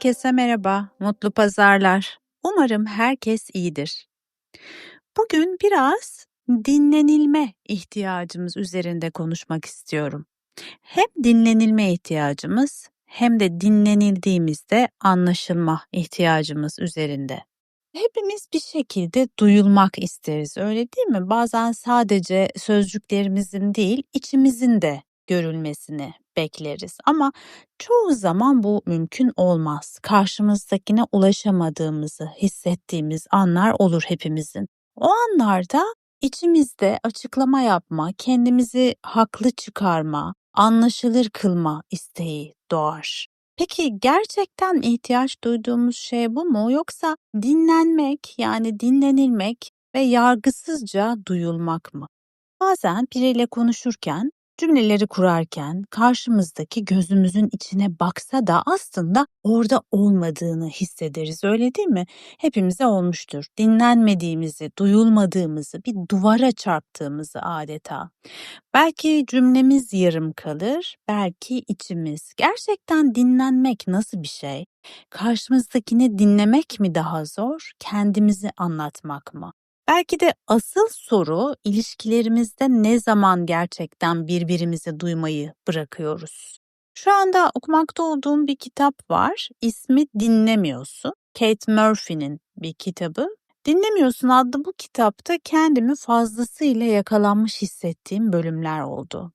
Herkese merhaba, mutlu pazarlar. Umarım herkes iyidir. Bugün biraz dinlenilme ihtiyacımız üzerinde konuşmak istiyorum. Hem dinlenilme ihtiyacımız hem de dinlenildiğimizde anlaşılma ihtiyacımız üzerinde. Hepimiz bir şekilde duyulmak isteriz, öyle değil mi? Bazen sadece sözcüklerimizin değil, içimizin de görülmesini bekleriz ama çoğu zaman bu mümkün olmaz. Karşımızdakine ulaşamadığımızı hissettiğimiz anlar olur hepimizin. O anlarda içimizde açıklama yapma, kendimizi haklı çıkarma, anlaşılır kılma isteği doğar. Peki gerçekten ihtiyaç duyduğumuz şey bu mu yoksa dinlenmek yani dinlenilmek ve yargısızca duyulmak mı? Bazen biriyle konuşurken Cümleleri kurarken karşımızdaki gözümüzün içine baksa da aslında orada olmadığını hissederiz öyle değil mi? Hepimize olmuştur. Dinlenmediğimizi, duyulmadığımızı, bir duvara çarptığımızı adeta. Belki cümlemiz yarım kalır, belki içimiz. Gerçekten dinlenmek nasıl bir şey? Karşımızdakini dinlemek mi daha zor, kendimizi anlatmak mı? Belki de asıl soru ilişkilerimizde ne zaman gerçekten birbirimizi duymayı bırakıyoruz? Şu anda okumakta olduğum bir kitap var. İsmi Dinlemiyorsun. Kate Murphy'nin bir kitabı. Dinlemiyorsun adlı bu kitapta kendimi fazlasıyla yakalanmış hissettiğim bölümler oldu.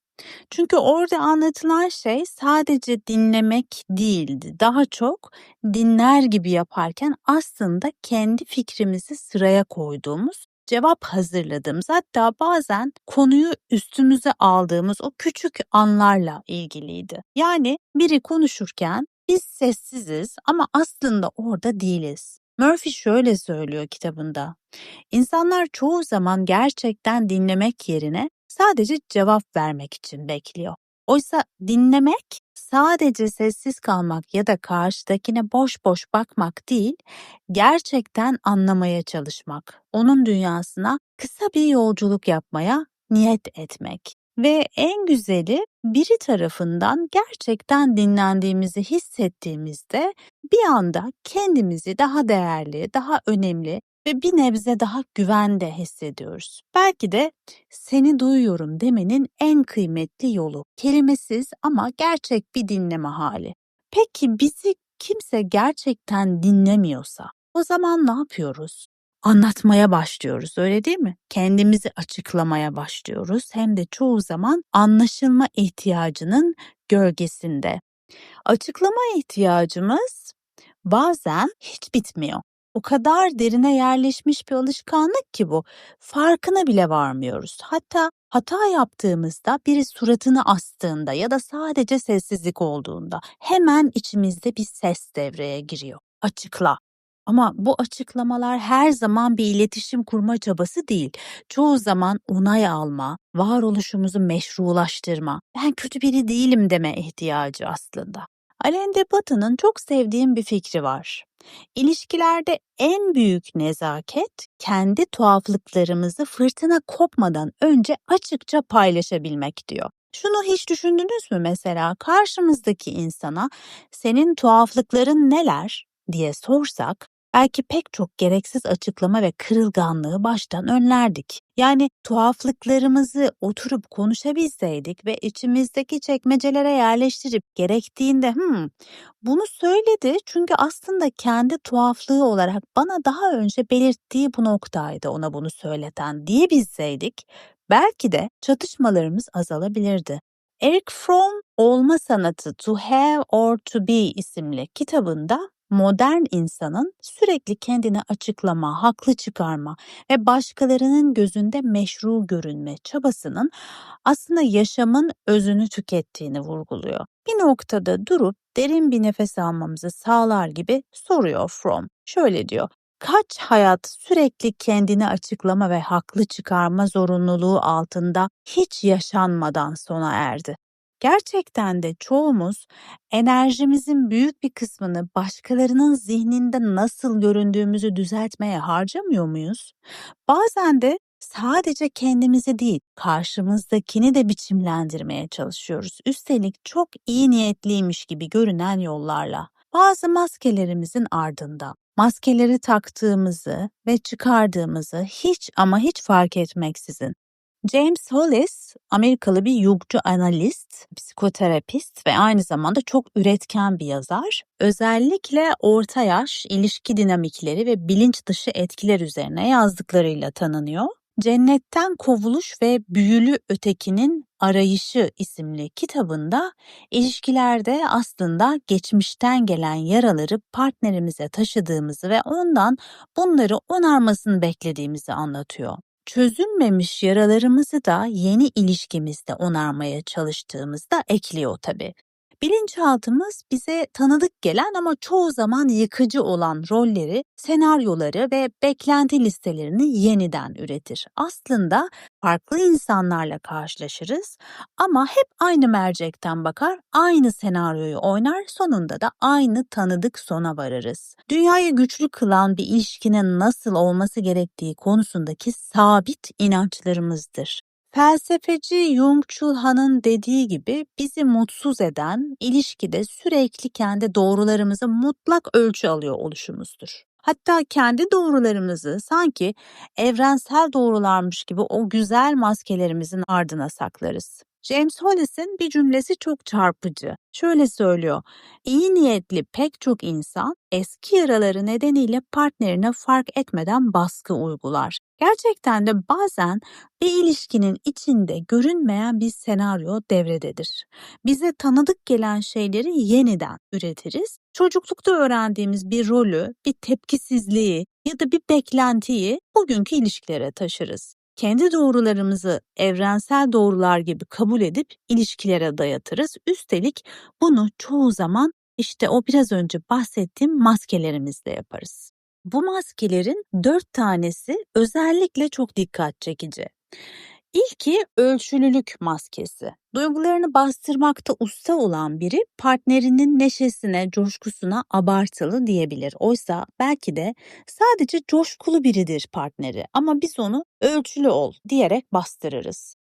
Çünkü orada anlatılan şey sadece dinlemek değildi. Daha çok dinler gibi yaparken aslında kendi fikrimizi sıraya koyduğumuz, cevap hazırladığımız hatta bazen konuyu üstümüze aldığımız o küçük anlarla ilgiliydi. Yani biri konuşurken biz sessiziz ama aslında orada değiliz. Murphy şöyle söylüyor kitabında. İnsanlar çoğu zaman gerçekten dinlemek yerine sadece cevap vermek için bekliyor. Oysa dinlemek sadece sessiz kalmak ya da karşıdakine boş boş bakmak değil, gerçekten anlamaya çalışmak, onun dünyasına kısa bir yolculuk yapmaya niyet etmek. Ve en güzeli biri tarafından gerçekten dinlendiğimizi hissettiğimizde bir anda kendimizi daha değerli, daha önemli ve bir nebze daha güvende hissediyoruz. Belki de seni duyuyorum demenin en kıymetli yolu. Kelimesiz ama gerçek bir dinleme hali. Peki bizi kimse gerçekten dinlemiyorsa o zaman ne yapıyoruz? Anlatmaya başlıyoruz öyle değil mi? Kendimizi açıklamaya başlıyoruz hem de çoğu zaman anlaşılma ihtiyacının gölgesinde. Açıklama ihtiyacımız bazen hiç bitmiyor o kadar derine yerleşmiş bir alışkanlık ki bu. Farkına bile varmıyoruz. Hatta hata yaptığımızda biri suratını astığında ya da sadece sessizlik olduğunda hemen içimizde bir ses devreye giriyor. Açıkla. Ama bu açıklamalar her zaman bir iletişim kurma çabası değil. Çoğu zaman onay alma, varoluşumuzu meşrulaştırma, ben kötü biri değilim deme ihtiyacı aslında. Alain de Botton'ın çok sevdiğim bir fikri var. İlişkilerde en büyük nezaket kendi tuhaflıklarımızı fırtına kopmadan önce açıkça paylaşabilmek diyor. Şunu hiç düşündünüz mü mesela karşımızdaki insana senin tuhaflıkların neler diye sorsak belki pek çok gereksiz açıklama ve kırılganlığı baştan önlerdik. Yani tuhaflıklarımızı oturup konuşabilseydik ve içimizdeki çekmecelere yerleştirip gerektiğinde hmm, bunu söyledi çünkü aslında kendi tuhaflığı olarak bana daha önce belirttiği bu noktaydı ona bunu söyleten diyebilseydik belki de çatışmalarımız azalabilirdi. Eric Fromm Olma Sanatı To Have or To Be isimli kitabında modern insanın sürekli kendini açıklama, haklı çıkarma ve başkalarının gözünde meşru görünme çabasının aslında yaşamın özünü tükettiğini vurguluyor. Bir noktada durup derin bir nefes almamızı sağlar gibi soruyor Fromm. Şöyle diyor, kaç hayat sürekli kendini açıklama ve haklı çıkarma zorunluluğu altında hiç yaşanmadan sona erdi. Gerçekten de çoğumuz enerjimizin büyük bir kısmını başkalarının zihninde nasıl göründüğümüzü düzeltmeye harcamıyor muyuz? Bazen de sadece kendimizi değil, karşımızdakini de biçimlendirmeye çalışıyoruz. Üstelik çok iyi niyetliymiş gibi görünen yollarla. bazı maskelerimizin ardında. Maskeleri taktığımızı ve çıkardığımızı hiç ama hiç fark etmeksizin. James Hollis, Amerikalı bir yugcu analist, psikoterapist ve aynı zamanda çok üretken bir yazar. Özellikle orta yaş, ilişki dinamikleri ve bilinç dışı etkiler üzerine yazdıklarıyla tanınıyor. Cennetten Kovuluş ve Büyülü Ötekinin Arayışı isimli kitabında ilişkilerde aslında geçmişten gelen yaraları partnerimize taşıdığımızı ve ondan bunları onarmasını beklediğimizi anlatıyor. Çözülmemiş yaralarımızı da yeni ilişkimizde onarmaya çalıştığımızda ekliyor tabii. Bilinçaltımız bize tanıdık gelen ama çoğu zaman yıkıcı olan rolleri, senaryoları ve beklenti listelerini yeniden üretir. Aslında farklı insanlarla karşılaşırız ama hep aynı mercekten bakar, aynı senaryoyu oynar, sonunda da aynı tanıdık sona varırız. Dünyayı güçlü kılan bir ilişkinin nasıl olması gerektiği konusundaki sabit inançlarımızdır. Felsefeci Jung Chul Han'ın dediği gibi bizi mutsuz eden ilişkide sürekli kendi doğrularımızı mutlak ölçü alıyor oluşumuzdur. Hatta kendi doğrularımızı sanki evrensel doğrularmış gibi o güzel maskelerimizin ardına saklarız. James Hollis'in bir cümlesi çok çarpıcı. Şöyle söylüyor, iyi niyetli pek çok insan eski yaraları nedeniyle partnerine fark etmeden baskı uygular. Gerçekten de bazen bir ilişkinin içinde görünmeyen bir senaryo devrededir. Bize tanıdık gelen şeyleri yeniden üretiriz. Çocuklukta öğrendiğimiz bir rolü, bir tepkisizliği ya da bir beklentiyi bugünkü ilişkilere taşırız kendi doğrularımızı evrensel doğrular gibi kabul edip ilişkilere dayatırız. Üstelik bunu çoğu zaman işte o biraz önce bahsettiğim maskelerimizle yaparız. Bu maskelerin dört tanesi özellikle çok dikkat çekici. İlki ölçülülük maskesi. Duygularını bastırmakta usta olan biri partnerinin neşesine, coşkusuna abartılı diyebilir. Oysa belki de sadece coşkulu biridir partneri ama biz onu ölçülü ol diyerek bastırırız.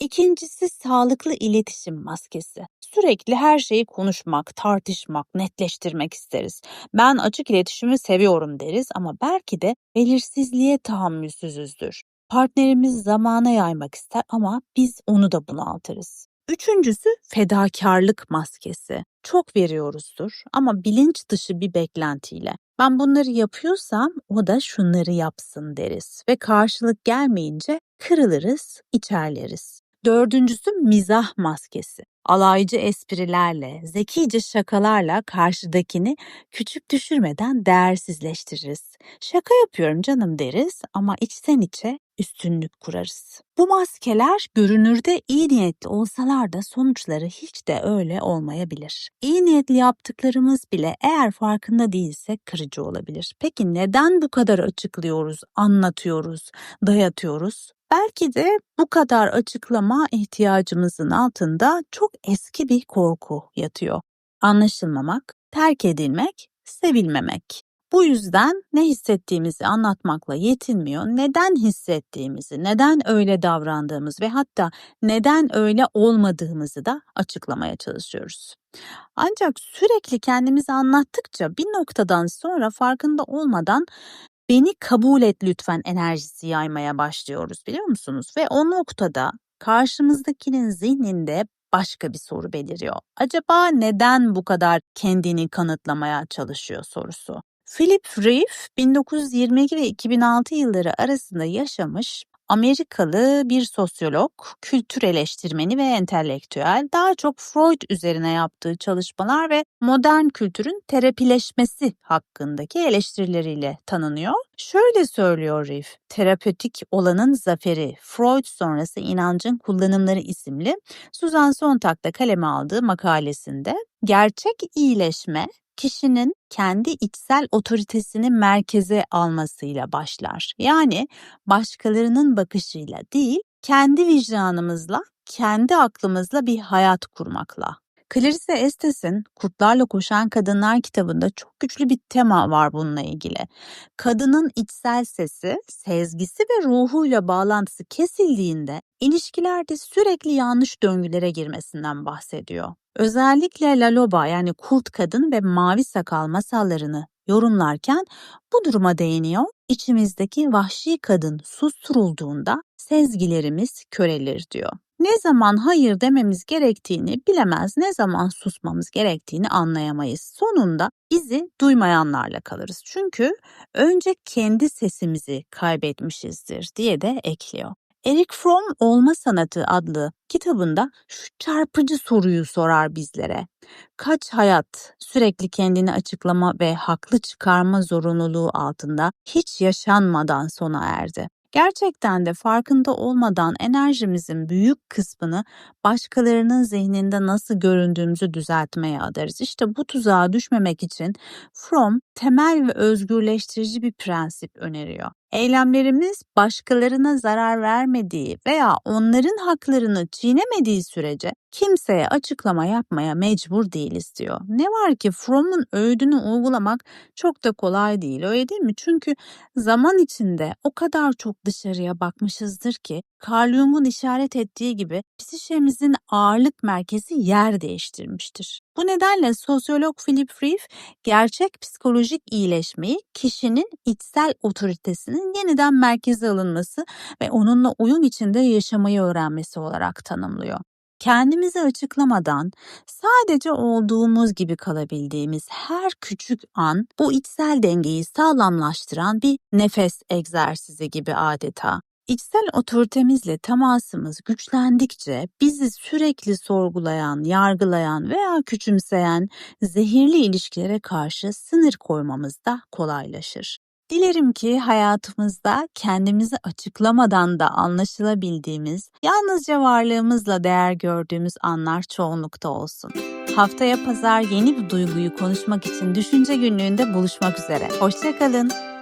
İkincisi sağlıklı iletişim maskesi. Sürekli her şeyi konuşmak, tartışmak, netleştirmek isteriz. Ben açık iletişimi seviyorum deriz ama belki de belirsizliğe tahammülsüzüzdür. Partnerimiz zamana yaymak ister ama biz onu da bunaltırız. Üçüncüsü fedakarlık maskesi. Çok veriyoruzdur ama bilinç dışı bir beklentiyle. Ben bunları yapıyorsam o da şunları yapsın deriz ve karşılık gelmeyince kırılırız, içerleriz. Dördüncüsü mizah maskesi. Alaycı esprilerle, zekice şakalarla karşıdakini küçük düşürmeden değersizleştiririz. Şaka yapıyorum canım deriz ama içten içe üstünlük kurarız. Bu maskeler görünürde iyi niyetli olsalar da sonuçları hiç de öyle olmayabilir. İyi niyetli yaptıklarımız bile eğer farkında değilsek kırıcı olabilir. Peki neden bu kadar açıklıyoruz, anlatıyoruz, dayatıyoruz? Belki de bu kadar açıklama ihtiyacımızın altında çok eski bir korku yatıyor. Anlaşılmamak, terk edilmek, sevilmemek. Bu yüzden ne hissettiğimizi anlatmakla yetinmiyor, neden hissettiğimizi, neden öyle davrandığımız ve hatta neden öyle olmadığımızı da açıklamaya çalışıyoruz. Ancak sürekli kendimizi anlattıkça bir noktadan sonra farkında olmadan beni kabul et lütfen enerjisi yaymaya başlıyoruz biliyor musunuz? Ve o noktada karşımızdakinin zihninde başka bir soru beliriyor. Acaba neden bu kadar kendini kanıtlamaya çalışıyor sorusu. Philip Reeve 1922 ve 2006 yılları arasında yaşamış Amerikalı bir sosyolog, kültür eleştirmeni ve entelektüel, daha çok Freud üzerine yaptığı çalışmalar ve modern kültürün terapileşmesi hakkındaki eleştirileriyle tanınıyor. Şöyle söylüyor Riff, terapötik olanın zaferi, Freud sonrası inancın kullanımları isimli Susan Sontag'da kaleme aldığı makalesinde gerçek iyileşme kişinin kendi içsel otoritesini merkeze almasıyla başlar. Yani başkalarının bakışıyla değil, kendi vicdanımızla, kendi aklımızla bir hayat kurmakla. Clarice Estes'in Kurtlarla Koşan Kadınlar kitabında çok güçlü bir tema var bununla ilgili. Kadının içsel sesi, sezgisi ve ruhuyla bağlantısı kesildiğinde ilişkilerde sürekli yanlış döngülere girmesinden bahsediyor. Özellikle La Loba yani Kurt Kadın ve Mavi Sakal masallarını yorumlarken bu duruma değiniyor. İçimizdeki vahşi kadın susturulduğunda sezgilerimiz körelir diyor. Ne zaman hayır dememiz gerektiğini bilemez, ne zaman susmamız gerektiğini anlayamayız. Sonunda bizi duymayanlarla kalırız. Çünkü önce kendi sesimizi kaybetmişizdir diye de ekliyor. Eric Fromm Olma Sanatı adlı kitabında şu çarpıcı soruyu sorar bizlere. Kaç hayat sürekli kendini açıklama ve haklı çıkarma zorunluluğu altında hiç yaşanmadan sona erdi? Gerçekten de farkında olmadan enerjimizin büyük kısmını başkalarının zihninde nasıl göründüğümüzü düzeltmeye adarız. İşte bu tuzağa düşmemek için Fromm temel ve özgürleştirici bir prensip öneriyor. Eylemlerimiz başkalarına zarar vermediği veya onların haklarını çiğnemediği sürece kimseye açıklama yapmaya mecbur değiliz diyor. Ne var ki Fromm'un öğüdünü uygulamak çok da kolay değil öyle değil mi? Çünkü zaman içinde o kadar çok dışarıya bakmışızdır ki Carl Jung'un işaret ettiği gibi psişemizin ağırlık merkezi yer değiştirmiştir. Bu nedenle sosyolog Philip Reeve gerçek psikolojik iyileşmeyi kişinin içsel otoritesinin yeniden merkeze alınması ve onunla uyum içinde yaşamayı öğrenmesi olarak tanımlıyor. Kendimizi açıklamadan sadece olduğumuz gibi kalabildiğimiz her küçük an bu içsel dengeyi sağlamlaştıran bir nefes egzersizi gibi adeta. İçsel otoritemizle temasımız güçlendikçe bizi sürekli sorgulayan, yargılayan veya küçümseyen zehirli ilişkilere karşı sınır koymamız da kolaylaşır. Dilerim ki hayatımızda kendimizi açıklamadan da anlaşılabildiğimiz, yalnızca varlığımızla değer gördüğümüz anlar çoğunlukta olsun. Haftaya pazar yeni bir duyguyu konuşmak için düşünce günlüğünde buluşmak üzere. Hoşçakalın.